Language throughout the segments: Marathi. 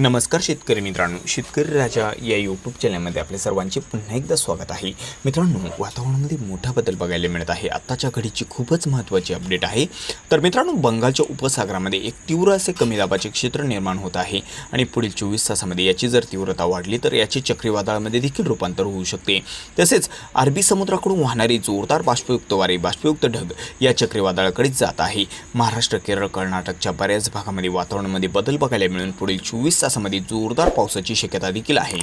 नमस्कार शेतकरी मित्रांनो. शेतकरी राजा या यूट्यूब चॅनलमध्ये आपल्या सर्वांचे पुन्हा एकदा स्वागत आहे. मित्रांनो वातावरणामध्ये मोठा बदल बघायला मिळत आहे. आत्ताच्या घडीची खूपच महत्त्वाची अपडेट आहे. तर मित्रांनो बंगालच्या उपसागरामध्ये एक तीव्र असे कमी दाबाचे क्षेत्र निर्माण होत आहे आणि पुढील चोवीस तासामध्ये याची जर तीव्रता वाढली तर याचे चक्रीवादळामध्ये देखील रूपांतर होऊ शकते. तसेच अरबी समुद्राकडून वाहणारी जोरदार बाष्पयुक्त वारे बाष्पयुक्त ढग या चक्रीवादळाकडे जात आहे. महाराष्ट्र केरळ कर्नाटकच्या बऱ्याच भागामध्ये वातावरणामध्ये बदल बघायला मिळून पुढील चोवीस तासामध्ये जोरदार पावसाची शक्यता देखील आहे.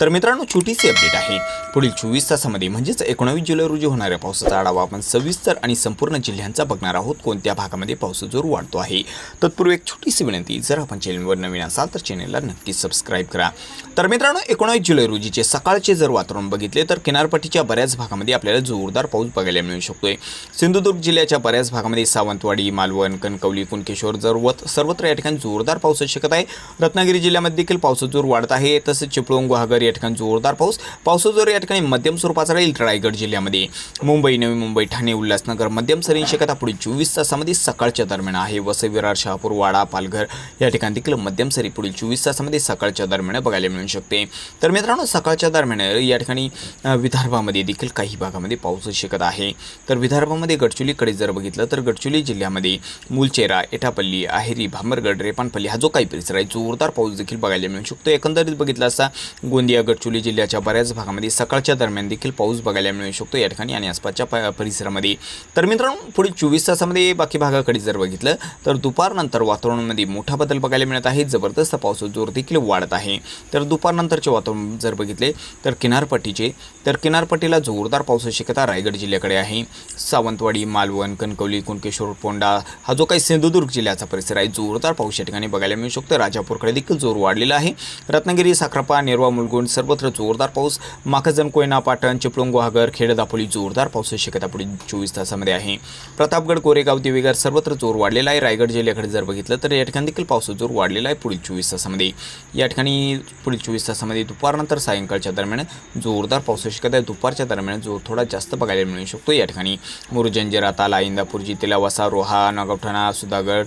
तर मित्रांनो छोटीशी अपडेट आहे. पुढील चोवीस तासामध्ये म्हणजेच एकोणावीस जुलै रोजी होणाऱ्या पावसाचा आढावा आपण सविस्तर आणि संपूर्ण जिल्ह्यांचा बघणार आहोत. कोणत्या भागामध्ये पावसाचा जोर वाढतो आहे? तत्पूर्वी एक छोटीशी विनंती जर आपण चॅनलवर नवीन असाल तर चॅनलला नक्की सबस्क्राईब करा. तर मित्रांनो एकोणावीस जुलै रोजीचे सकाळचे जर वातावरण बघितले तर किनारपट्टीच्या बऱ्याच भागामध्ये आपल्याला जोरदार पाऊस बघायला मिळू शकतोय. सिंधुदुर्ग जिल्ह्याच्या बऱ्याच भागामध्ये सावंतवाडी मालवण कणकवली कुणकेश्वर जरवत सर्वत्र या ठिकाणी जोरदार पावसाची शक्यता आहे. रत्नागिरी जिल्ह्यामध्ये देखील पावसाचा जोर वाढत आहे. तसेच चिपळूण गुहागर या ठिकाणी जोरदार पाऊस. पावसाचा जोर या ठिकाणी मध्यम स्वरूपाचा राहील रायगड जिल्ह्यामध्ये. मुंबई नवी मुंबई ठाणे उल्हासनगर मध्यम सरींची शक्यता पुढील चोवीस तासामध्ये सकाळच्या दरम्यान आहे. वसई विरार शहापूर वाडा पालघर या ठिकाणी देखील मध्यम सरी पुढील चोवीस तासामध्ये सकाळच्या दरम्यान बघायला मिळू शकते. तर मित्रांनो सकाळच्या दरम्यान या ठिकाणी विदर्भामध्ये देखील काही भागामध्ये पाऊस शिकत आहे. तर विदर्भामध्ये गडचुलीकडे जर बघितलं तर गडचुली जिल्ह्यामध्ये मुलचेरा एटापल्ली आहेरी भामरगड रेपानपल्ली हा जो काही परिसर आहे जोरदार पाऊस पाऊस देखील बघायला मिळू शकतो. एकंदरीत बघितला असता गोंदिया गडचुली जिल्ह्याच्या बऱ्याच भागामध्ये सकाळच्या दरम्यान देखील पाऊस बघायला मिळू शकतो या ठिकाणी आणि आसपासच्या प- परिसरामध्ये. तर मित्रांनो पुढील चोवीस तासामध्ये बाकी भागाकडे जर बघितलं तर दुपारनंतर वातावरणामध्ये मोठा बदल बघायला मिळत आहे. जबरदस्त पावसाचा जोर देखील वाढत आहे. तर दुपारनंतरचे वातावरण जर बघितले तर किनारपट्टीचे तर किनारपट्टीला जोरदार पावसाची शक्यता रायगड जिल्ह्याकडे आहे. सावंतवाडी मालवण कणकवली कुणकेश्वर पोंडा हा जो काही सिंधुदुर्ग जिल्ह्याचा परिसर आहे जोरदार पाऊस या ठिकाणी बघायला मिळू शकतो. राजापूरकडे देखील जोर वाढलेला आहे. रत्नागिरी साखरपा नेरवा मुलगुंड सर्वत्र जोरदार पाऊस. माखजन कोयना पाटण चिपळूण गुहागर खेड दापोली जोरदार पावसाची शक्यता पुढील चोवीस तासामध्ये आहे. प्रतापगड कोरेगाव देवीगर सर्वत्र जोर वाढलेला आहे. रायगड जिल्ह्याकडे जर बघितलं तर या ठिकाणी देखील पावसाचा जोर वाढलेला आहे पुढील चोवीस तासामध्ये. या ठिकाणी पुढील चोवीस तासामध्ये दुपारनंतर सायंकाळच्या दरम्यान जोरदार पावसाची शक्यता आहे. दुपारच्या दरम्यान जोर थोडा जास्त बघायला मिळू शकतो या ठिकाणी. मुरुजंजिरा ताला इंदापूर जितेला वसा रोहा नागवठाणा सुधागड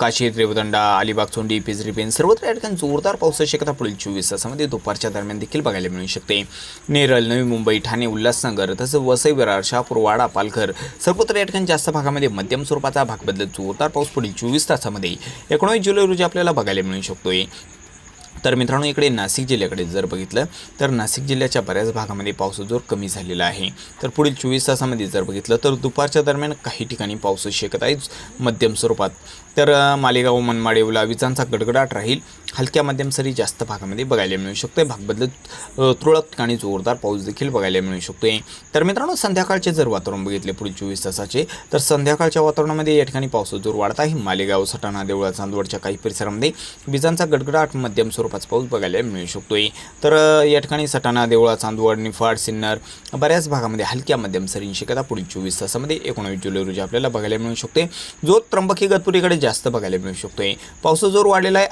काशी रेवदंडा अलिबाग चोंडी पिजरी पेन सर्वत्र या ठिकाणी जोरदार पावसाची शक्यता पुढील चोवीस तासामध्ये दुपारच्या दरम्यान देखील बघायला मिळू शकते. नेरळ नवी मुंबई ठाणे उल्हासनगर तसंच वसई विरार शहापूर वाडा पालघर सर्वत्र या ठिकाणी जास्त भागामध्ये मध्यम स्वरूपाचा भाग बदलत जोरदार पाऊस पुढील चोवीस तासामध्ये एकोणीस जुलै रोजी आपल्याला बघायला मिळू शकतोय. तर मित्रांनो इकडे नाशिक जिल्ह्याकडे जर बघितलं तर नाशिक जिल्ह्याच्या बऱ्याच भागामध्ये पावसाचा जोर कमी झालेला आहे. तर पुढील चोवीस तासामध्ये जर बघितलं तर दुपारच्या दरम्यान काही ठिकाणी पावसाची शक्यता आहे मध्यम स्वरूपात. तर मालेगाव मनमाड येवला विजांचा गडगडाट राहील. हलक्या मध्यम सरी जास्त भागामध्ये बघायला मिळू शकते भाग बदलत तुरळक ठिकाणी जोरदार पाऊस देखील बघायला मिळू शकतोय. तर मित्रांनो संध्याकाळचे जर वातावरण बघितले पुढील चोवीस तासाचे तर संध्याकाळच्या वातावरणामध्ये या ठिकाणी पावसाचा जोर वाढत आहे. मालेगाव सटाणा देवळा चांदवडच्या काही परिसरामध्ये विजांचा गडगडाट मध्यम स्वरूपाचा पाऊस बघायला मिळू शकतोय. तर या ठिकाणी सटाणा देवळा चांदवड निफाड सिन्नर बऱ्याच भागामध्ये हलक्या मध्यम सरींची शिकता पुढील चोवीस तासामध्ये एकोणावीस जुलै रोजी आपल्याला बघायला मिळू शकते. जो त्र्यंबकी गतपुरीकडे जास्त बघायला मिळू शकतोय. पावसाचा जोर वाढलेला आहे.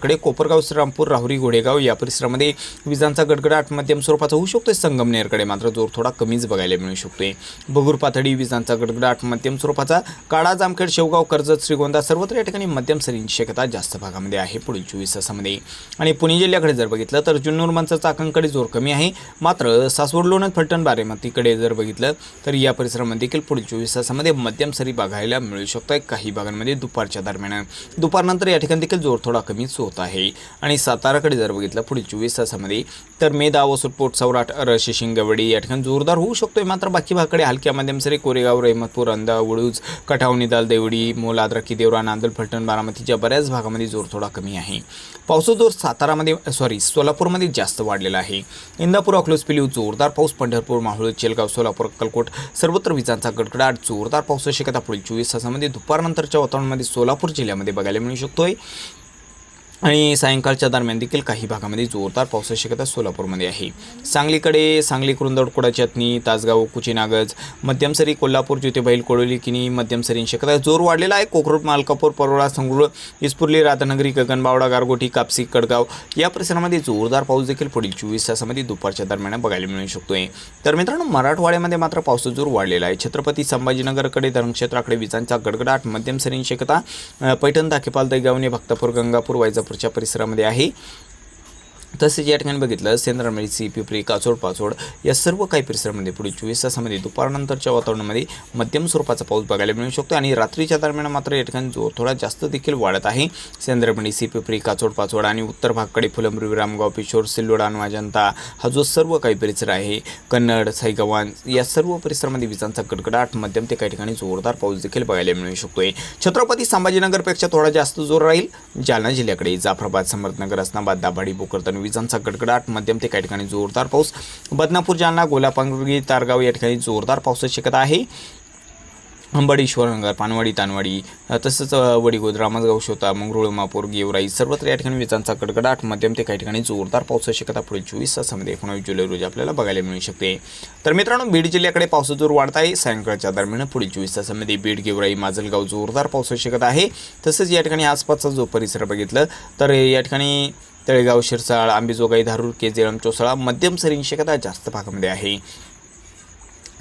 अहिल्यादेवीनगरकडे कोपरगाव श्रीरामपूर राहुरी गोडेगाव या परिसरामध्ये विजांचा गडगडाट मध्यम स्वरूपाचा होऊ शकतोय. संगमनेरकडे मात्र जोर थोडा कमीच बघायला मिळू शकतोय. बगूर पाथडी विजांचा गडगडाट मध्यम स्वरूपाचा काळा जामखेड शेवगाव कर्जत श्रीगोंदा सर्वत्र या ठिकाणी मध्यम सरींची शक्यता जास्त भागामध्ये आहे पुढील चोवीस तासामध्ये. आणि पुणे जिल्ह्याकडे जर बघितलं तर जुन्नूर मंच चाकणकडे जोर कमी आहे. मात्र सासवड लोणंद फलटण बारेमतीकडे जर बघितलं तर या परिसरामध्ये देखील पुढील चोवीस तासामध्ये मध्यम सरी बघायला मिळू शकतो आहे काही भागांमध्ये दुपारच्या दरम्यान. दुपारनंतर या ठिकाणी देखील जोर थोडा कमीच होत आहे. आणि साताराकडे जर बघितलं पुढील चोवीस तासामध्ये तर मेदा वसुटपोट सौराट रशी शिंगवडी या ठिकाणी जोरदार होऊ शकतोय. मात्र बाकी भागाकडे हलक्या मध्यम कोरेगाव रहमतपूर अंदा वडूज कठावणी दाल देवडी मोल देवरा नांदल फलटण बारामतीच्या बऱ्याच भागामध्ये जोर थोडा कमी आहे. पावसाचा जोर सातारामध्ये सॉरी सोलापूरमध्ये जास्त वाढलेला आहे. इंदापूर अकलूज पिलीव जोरदार पाऊस पंढरपूर माहुळ चेलगाव सोलापूर अक्कलकोट सर्वत्र विजांचा गडगडाट जोरदार पावसाची शक्यता पुढील चोवीस तासामध्ये. दुपारनंतरच्या वातावरणामध्ये सोलापूर जिल्ह्यामध्ये बघायला मिळू शकतोय. आणि सायंकाळच्या दरम्यान देखील काही भागामध्ये जोरदार पावसाची शक्यता सोलापूरमध्ये आहे. सांगलीकडे सांगली कुरुंदवड चटणी तासगाव कुचीनागज मध्यम सरी कोल्हापूर ज्योतिबाईल कोळोली किनी मध्यम शक्यता जोर वाढलेला आहे. कोकरूट मालकापूर परोळा संगरूळ इस्पुर्ली राधानगरी गगनबावडा गारगोटी कापसी कडगाव या परिसरामध्ये जोरदार पाऊस देखील पुढील चोवीस तासामध्ये दुपारच्या दरम्यान बघायला मिळू शकतोय. तर मित्रांनो मराठवाड्यामध्ये मात्र पावसाचा जोर वाढलेला आहे. छत्रपती संभाजीनगरकडे धरणक्षेत्राकडे विजांचा गडगडाट मध्यम शक्यता पैठण दाखेपाल दैगावणे भक्तापूर गंगापूर वैजापूर बदनापूरच्या परिसरामध्ये आहे. तसेच या ठिकाणी बघितलं सेंद्रामेळी पिपरी काचोड पाचोड या सर्व काही परिसरामध्ये पुढे चोवीस तासामध्ये दुपारनंतरच्या वातावरणामध्ये मध्यम स्वरूपाचा पाऊस बघायला मिळू शकतो आणि रात्रीच्या दरम्यान मात्र या ठिकाणी जो थोडा जास्त देखील वाढत आहे सेंद्रमणी सी पिपरी काचोड पाचोड आणि उत्तर भागकडे फुलंब्री रामगाव पिशोर सिल्लोड अनवाजंता हा जो सर्व काही परिसर आहे कन्नड साईगव्हाण या सर्व परिसरामध्ये विजांचा कडकडाट मध्यम ते काही ठिकाणी जोरदार पाऊस देखील बघायला मिळू शकतोय. छत्रपती संभाजीनगरपेक्षा थोडा जास्त जोर राहील जालना जिल्ह्याकडे जाफराबाद समर्थनगर असनाबाद दाभाडी भोकरदन विजांचा गडगडाट मध्यम ते काही ठिकाणी जोरदार पाऊस. बदनापूर जालना गोलापांगरी तारगाव या ठिकाणी जोरदार पावसाची शक्यता आहे. अंबडेश्वर नगर पानवाडी तानवाडी तसंच वडीगोद रामसगाव शोता मंगरुळ मापूर गेवराई सर्वत्र या ठिकाणी विजांचा कडकडाट मध्यम ते काही ठिकाणी जोरदार पावसाची शक्यता पुढील चोवीस तासामध्ये एकोणावीस जुलै रोजी आपल्याला बघायला मिळू शकते. तर मित्रांनो बीड जिल्ह्याकडे पावसाचा जोर वाढत आहे. सायंकाळच्या दरम्यान पुढील चोवीस तासामध्ये बीड गेवराई माजलगाव जोरदार पावसाची शक्यता आहे. तसंच या ठिकाणी आसपासचा जो परिसर बघितलं तर या ठिकाणी तळेगाव शिरसाळ आंबेजोगाई धारूर केजेळम चोसळा मध्यम सरींची शक्यता जास्त भागामध्ये आहे.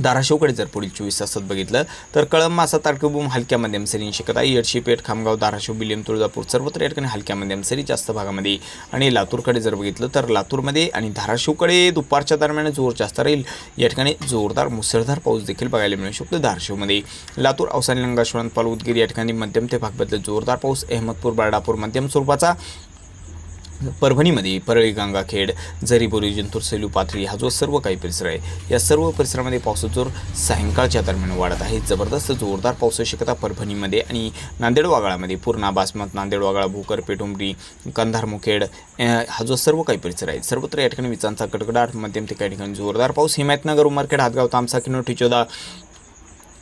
धाराशिवकडे जर पुढील चोवीस तासात बघितलं तर कळंब मासा तारकबूम हलक्या मध्यम सरी शक्यता येडशी पेठ खामगाव धाराशिव बिलियम तुळजापूर सर्वत्र या ठिकाणी हलक्या मध्यम सरी जास्त भागामध्ये. आणि लातूरकडे जर बघितलं तर लातूरमध्ये आणि धाराशिवकडे दुपारच्या दरम्यान जोर जास्त राहील. या ठिकाणी जोरदार मुसळधार पाऊस देखील बघायला मिळू शकतो धाराशिवमध्ये. लातूर अवसानी लंगाश्वरण पाल उदगीर या ठिकाणी मध्यम ते भागबद्दल जोरदार पाऊस अहमदपूर बारडापूर मध्यम स्वरूपाचा. परभणीमध्ये परळी गंगाखेड जरीबोरी जिंतूर सेलू पाथरी हा जो सर्व काही परिसर आहे या सर्व परिसरामध्ये पावसाचा जोर सायंकाळच्या दरम्यान वाढत आहे. जबरदस्त जोरदार पावसाची शक्यता परभणीमध्ये आणि नांदेड वागाळामध्ये पूर्णा बासमत नांदेड वागाळा भोकर पेटुंबरी कंधार मुखेड हा जो सर्व काही परिसर आहे सर्वत्र या ठिकाणी विजांचा कडकडाट मध्यम ते काही ठिकाणी जोरदार पाऊस. हिमायतनगर उमरखेड हातगाव तामसा किनो ठिचोदा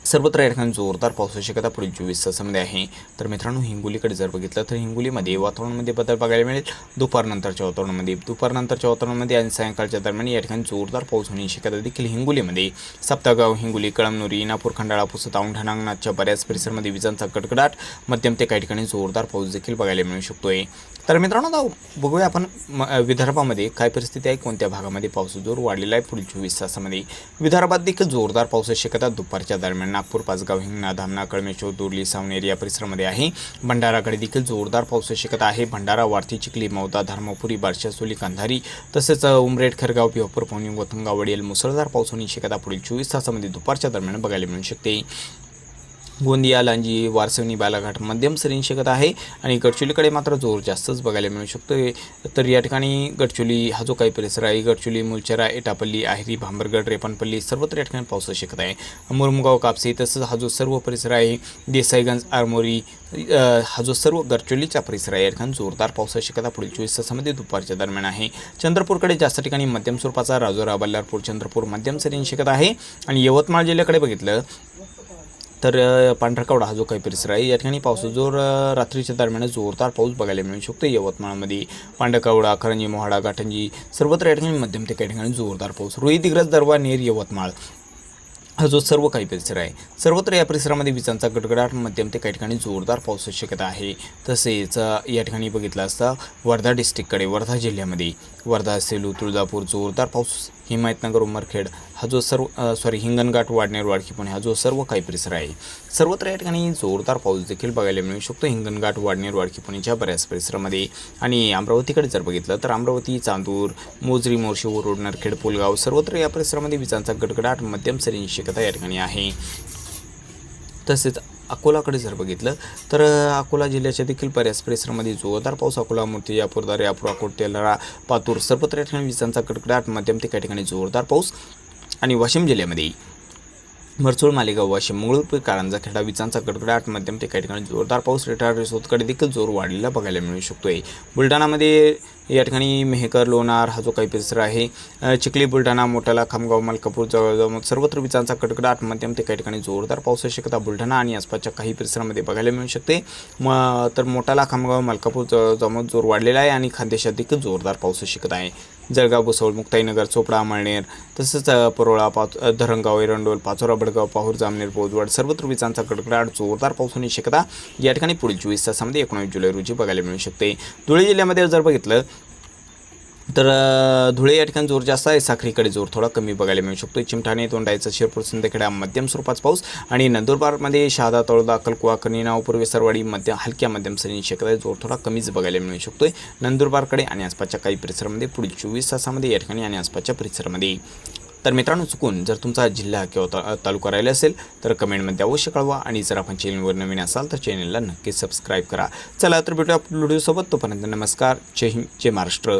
सर्वत्र या ठिकाणी जोरदार पावसाची शक्यता पुढील चोवीस तासामध्ये आहे. तर मित्रांनो हिंगोलीकडे जर बघितलं तर हिंगोलीमध्ये वातावरणामध्ये बदल बघायला मिळेल. दुपारनंतरच्या वातावरणामध्ये दुपारनंतरच्या वातावरणामध्ये आणि सायंकाळच्या दरम्यान या ठिकाणी जोरदार पाऊस होण्याची शक्यता देखील हिंगोलीमध्ये. सप्तागाव हिंगोली कळमनुरी इनापूर खंडाळा पुसत औंढा नागनाथच्या बऱ्याच परिसरामध्ये विजांचा कडकडाट मध्यम ते काही ठिकाणी जोरदार पाऊस देखील बघायला मिळू शकतोय. तर मित्रांनो आता बघूया आपण म- विदर्भामध्ये काय परिस्थिती आहे कोणत्या भागामध्ये पाऊस जोर वाढलेला आहे पुढील चोवीस तासामध्ये. विदर्भात देखील जोरदार पावसाची शक्यता दुपारच्या दरम्यान नागपूर पाचगाव हिंगणा धामणा कळमेश्वर दुर्ली सावनेर या परिसरामध्ये आहे. भंडाराकडे देखील जोरदार पाऊस शक्यता आहे. भंडारा वारती चिखली मौदा धर्मपुरी बारशासोली कंधारी तसेच उमरेड खरगाव पिवापूर पवनी वथंगा वडेल मुसळधार पाऊस होण्याची शक्यता पुढील चोवीस तासामध्ये दुपारच्या दरम्यान बघायला मिळू शकते. गोंदिया लांजी वारसवणी बालाघाट मध्यम सरीन शक्यता आहे आणि गडचोलीकडे मात्र जोर जास्तच बघायला मिळू शकतो तर या ठिकाणी गडचोली हा जो काही परिसर आहे गडचोली मुलचरा एटापल्ली आहिरी भांबरगड रेपणपल्ली सर्वत्र या ठिकाणी पाऊस शक्यता आहे. मुरमुगाव कापसे तसंच हा जो सर्व परिसर आहे देसाईगंज आरमोरी हा जो सर्व गडचोलीचा परिसर आहे या ठिकाणी जोरदार पावसाची शक्यता पुढील चोवीस तासामध्ये दुपारच्या दरम्यान आहे. चंद्रपूरकडे जास्त ठिकाणी मध्यम स्वरूपाचा राजोरा बल्लारपूर चंद्रपूर मध्यम सरीन शक्यता आहे. आणि यवतमाळ जिल्ह्याकडे बघितलं तर पांढरकवडा हा जो काही परिसर आहे या ठिकाणी पावसाचा जोर रात्रीच्या दरम्यान जोरदार पाऊस बघायला मिळू शकतो. यवतमाळमध्ये पांढरकवडा करंजी मोहाडा गाठंजी सर्वत्र या ठिकाणी मध्यम ते काही ठिकाणी जोरदार पाऊस. रोहित दिग्रज दरवा नेर यवतमाळ हा जो सर्व काही परिसर आहे सर्वत्र या परिसरामध्ये विजांचा गडगडाट मध्यम ते काही ठिकाणी जोरदार पावसाची शक्यता आहे. तसेच या ठिकाणी बघितलं असता वर्धा डिस्ट्रिक्टकडे वर्धा जिल्ह्यामध्ये वर्धा सेलू तुळजापूर जोरदार पाऊस हिमायतनगर उमरखेड. हा जो सर्व सॉरी हिंगणघाट वाडनेर वाडकी पुणे हा जो सर्व काही परिसर आहे सर्वत्र या ठिकाणी जोरदार पाऊस देखील बघायला मिळू शकतो. हिंगणघाट वाडनेर वाडकी पुणेच्या बऱ्याच परिसरामध्ये. आणि अमरावतीकडे जर बघितलं तर अमरावती चांदूर मोजरी मोर्शी रोड नरखेड पुलगाव सर्वत्र या परिसरामध्ये विजांचा गडगडाट मध्यम सरींची शक्यता या ठिकाणी आहे. तसेच अकोलाकडे जर बघितलं तर अकोला जिल्ह्याच्या देखील बऱ्याच परिसरामध्ये जोरदार पाऊस अकोला मूर्ती दारे यापूर अकोट तेलरा पातूर सर्वत्र या ठिकाणी विजांचा कडकडाट मध्यम ते काही ठिकाणी जोरदार पाऊस. आणि वाशिम जिल्ह्यामध्ये मरसूळ मालेगाव वाशिम मंगळूरपूर कारंजा खेडा विजांचा कडकडाट मध्यम ते काही ठिकाणी जोरदार पाऊस. रिटायर रिसोदकडे देखील जोर वाढलेला बघायला मिळू शकतोय. बुलढाणामध्ये या ठिकाणी मेहकर लोणार हा जो काही परिसर आहे चिखली बुलढाणा मोठाला खामगाव मलकापूर जवळजवळ सर्वत्र विजांचा कडकडाट मध्यम ते काही ठिकाणी जोरदार पावसाची शक्यता बुलढाणा आणि आसपासच्या काही परिसरामध्ये बघायला मिळू शकते. म तर मोठाला खामगाव मलकापूर जवळजवळ जोर वाढलेला आहे आणि खानदेशात देखील जोरदार पावसाची शक्यता आहे. जळगाव भुसवळ मुक्ताईनगर चोपडा अमळनेर तसंच परोळा पाच धरणगाव एरंडोल पाचोरा बडगाव पाहूर जामनेर बोजवाड सर्वत्र विजांचा कडकडाट जोरदार पाऊस होण्याची शक्यता या ठिकाणी पुढील चोवीस तासामध्ये एकोणीस जुलै रोजी बघायला मिळू शकते. धुळे जिल्ह्यामध्ये जर बघितलं तर धुळे या ठिकाणी जोर जास्त आहे. साखरीकडे जोर थोडा कमी बघायला मिळू शकतो चिमठाणे तोंडायचं शिरपूर संध्याकडे मध्यम स्वरूपाचा पाऊस आणि नंदुरबारमध्ये शहादा तळोदा अकलकुवा कणी पूर्वे सरवाडी मध्य हलक्या मध्यम सरी शक्यता आहे जोर थोडा कमीच बघायला मिळू शकतोय. नंदुरबारकडे आणि आसपासच्या काही परिसरामध्ये पुढील चोवीस तासामध्ये या ठिकाणी आणि आसपासच्या परिसरामध्ये. तर मित्रांनो चुकून जर तुमचा जिल्हा किंवा ता तालुका राहिला असेल तर कमेंटमध्ये अवश्य कळवा आणि जर आपण चॅनलवर नवीन असाल तर चॅनलला नक्कीच सबस्क्राईब करा. चला तर भेटूया आपल्या व्हिडिओसोबत. तोपर्यंत नमस्कार. जय हिंद जय महाराष्ट्र.